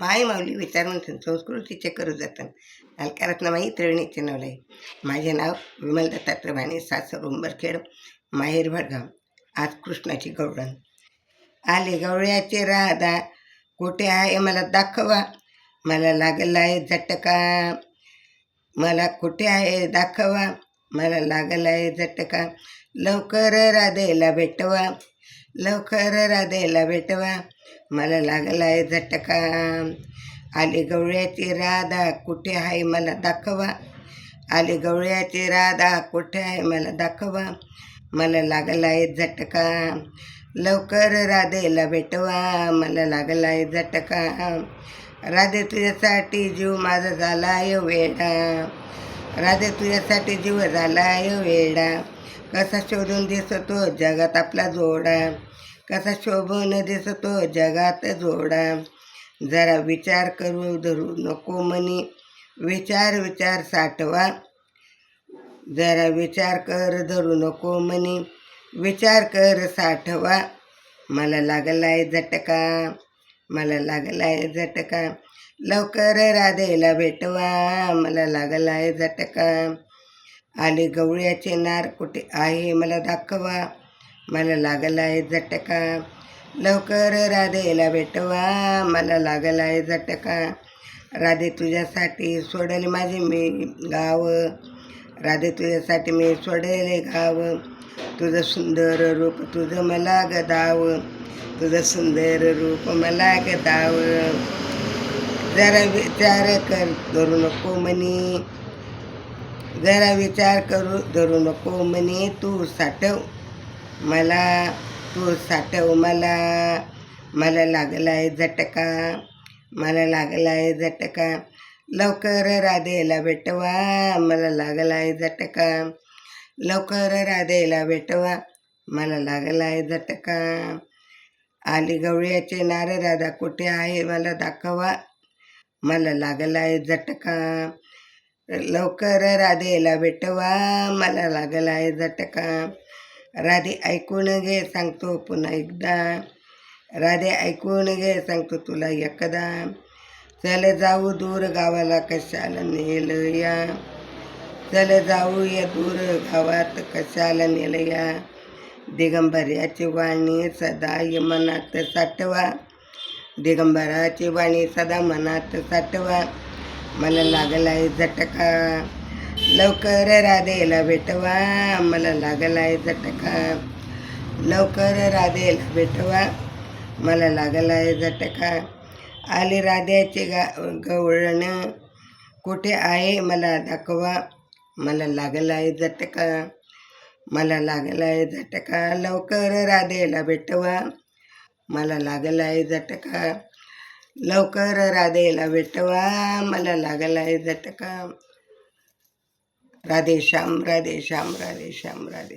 माय माऊली विचार म्हणतात संस्कृतीचे करू जतन. अलकारातनं माई त्रिवेणीचे नवले माझे नाव विमल दत्तात्रय भाणे सासर उंबरखेड माहेर भडगाव आज कृष्णाची गवळण आले गवळ्याचे राधा. कुठे आहे मला दाखवा. मला लागला आहे झटका. मला कुठे आहे दाखवा. मला लागला आहे झटका. लवकर राधेला भेटवा. लवकर राधेला भेटवा. मला लागला आहे झटका. आली गवळ्याची राधा कुठे आहे मला दाखवा. आली गवळ्याची राधा कुठे आहे मला दाखवा. मला लागला आहे झटका. लवकर राधेला भेटवा. मला लागला आहे झटका. राधे तुझ्यासाठी जीव माझा झाला आहे वेडा. राधे तुझ्यासाठी जीव झाला आहे वेडा. कसा शोधून दिसतो जगात आपला जोडा. कसा शोभन दिसतो जगात जोडा. जरा विचार करू धरू नको मनी विचार विचार साठवा. जरा विचार कर धरू नको मनी विचार कर साठवा. मला लागलाय झटका. मला लागलाय झटका. लवकर राधेला भेटवा. मला लागला आहे झटका. आली गवळ्याचे नार कुठे आहे? मला दाखवा. मला लागला आहे झटका. लवकर राधेला भेटवा मला लागला आहे झटका. राधे तुझ्यासाठी सोडले माझे मी गाव. राधे तुझ्यासाठी मी सोडले गाव. तुझं सुंदर रूप तुझं मला गदाव. तुझं सुंदर रूप मला गदाव. जरा विचार कर धरू नको म्हणे. जरा विचार करू धरू नको म्हणे. तू साठव. मला तू साठव मला मला लागला आहे झटका मला लागला आहे झटका. लवकर राधेला भेटवा मला लागला आहे झटका. लवकर राधेला भेटवा मला लागला आहे झटका. आली गवळ्याचे नार राधा कुठे आहे मला दाखवा. मला लागला आहे झटका. लवकर राधेला भेटवा मला लागला आहे झटका. राधे ऐकून घे सांगतो पुन्हा एकदा. राधे ऐकून घे सांगतो तुला एकदा. चल जाऊ दूर गावाला कशाला नेल या चल जाऊ या दूर गावात कशाला नेल या दिगंबऱ्याची वाणी सदा मनात साठवा. दिगंबराची वाणी सदा मनात साठवा. मला लागला आहे झटका. लवकर राधेला भेटवा. मला लागला आहे झटका. लवकर राधेला भेटवा. मला लागला आहे झटका. आली राधेचे गा गवळण. कुठे आहे? मला दाखवा. मला लागला आहे झटका. मला लागला आहे झटका. लवकर राधेला भेटवा. मला लागला आहे झटका. लवकर राधेला भेटवा. मला लागला आहे झटका. राधे श्याम राधे श्याम राधे श्याम राधे